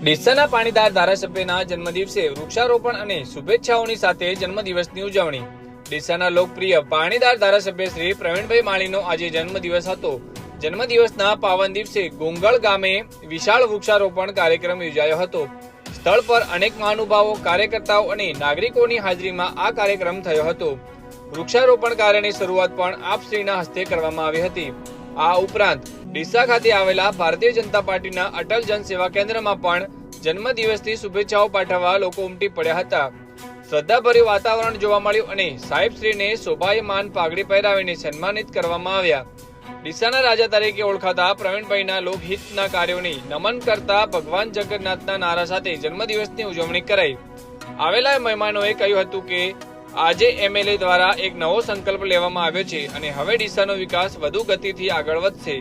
ડીસાના પાણીદાર ધારાસભ્યના જન્મદિવસે વૃક્ષારોપણ અને શુભેચ્છાઓની સાથે જન્મદિવસની ઉજવણી. ડીસાના લોકપ્રિય પાણીદાર ધારાસભ્ય શ્રી પ્રવીણભાઈ માળીનો આજે જન્મદિવસ હતો. જન્મદિવસના પાવન દિવસે ગોંગળ ગામે વિશાળ વૃક્ષારોપણ કાર્યક્રમ યોજાયો હતો. સ્થળ પર અનેક મહાનુભાવો, કાર્યકર્તાઓ અને નાગરિકોની હાજરીમાં આ કાર્યક્રમ થયો હતો. વૃક્ષારોપણ કાર્યની શરૂઆત પણ આપશ્રીના હસ્તે કરવામાં આવી હતી. આ ઉપરાંત ડીસા ખાતે આવેલા ભારતીય જનતા પાર્ટીના અટલ જન સેવા કેન્દ્રમાં પણ જન્મદિવસની શુભેચ્છાઓ પાઠવવા લોકો ઉમટી પડ્યા હતા. શ્રદ્ધાભર્યું વાતાવરણ જોવા મળ્યું અને સાહેબશ્રીને શોભાયમાન પાઘડી પહેરાવીને સન્માનિત કરવામાં આવ્યા. ડીસાના રાજા તરીકે ઓળખાતા પ્રવીણભાઈના લોકહિતના કાર્યોની નમન કરતા ભગવાન જગન્નાથના નારા સાથે જન્મદિવસની ઉજવણી કરાઈ. આવેલા મહેમાનોએ કહ્યું હતું કે આજે એમએલએ દ્વારા એક નવો સંકલ્પ લેવામાં આવ્યો છે અને હવે ડીસાનો વિકાસ વધુ ગતિથી આગળ વધશે.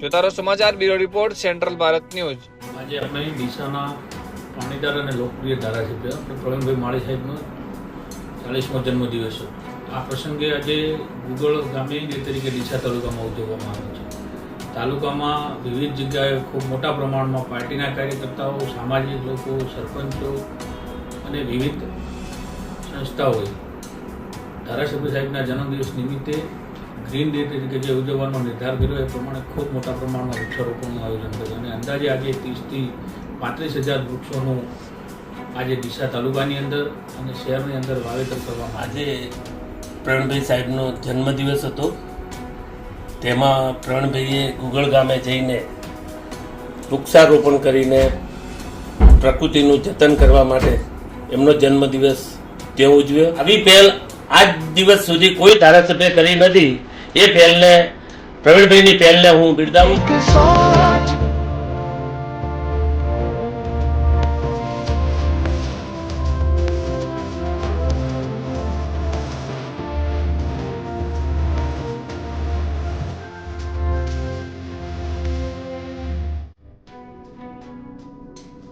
જોતારો સમાચાર bureau report, central Bharat news. આજે અમે ડીસાના પાણીદાર અને લોકપ્રિય ધારાસભ્ય પ્રવીણભાઈ માળી સાહેબનો ચાલીસમો જન્મદિવસ આ પ્રસંગે આજે ગુગળ ગામે તરીકે ડીસા તાલુકામાં ઉજવવામાં આવે છે. તાલુકામાં વિવિધ જગ્યાએ ખૂબ મોટા પ્રમાણમાં પાર્ટીના કાર્યકર્તાઓ, સામાજિક લોકો, સરપંચો અને વિવિધ સંસ્થાઓએ ધારાસભ્ય સાહેબના જન્મદિવસ નિમિત્તે ગ્રીન ડે તરીકે જે ઉજવવાનો નિર્ધાર કર્યો, એ પ્રમાણે ખૂબ મોટા પ્રમાણમાં વૃક્ષારોપણનું આયોજન કર્યું અને અંદાજે આજે ત્રીસથી પાંત્રીસ હજાર વૃક્ષોનું આજે ડીસા તાલુકાની અંદર અને શહેરની અંદર વાવેતર કરવામાં આજે પ્રણભાઈ સાહેબનો જન્મદિવસ હતો. તેમાં પ્રણભાઈએ ગુગળ ગામે જઈને વૃક્ષારોપણ કરીને પ્રકૃતિનું જતન કરવા માટે એમનો જન્મદિવસ ત્યાં જોઈએ? આવી પહેલ આજ દિવસ સુધી કોઈ ધારાસભ્ય કરી નથી. એ પહેલને પ્રવીણભાઈની પહેલને હું બિરદાવું.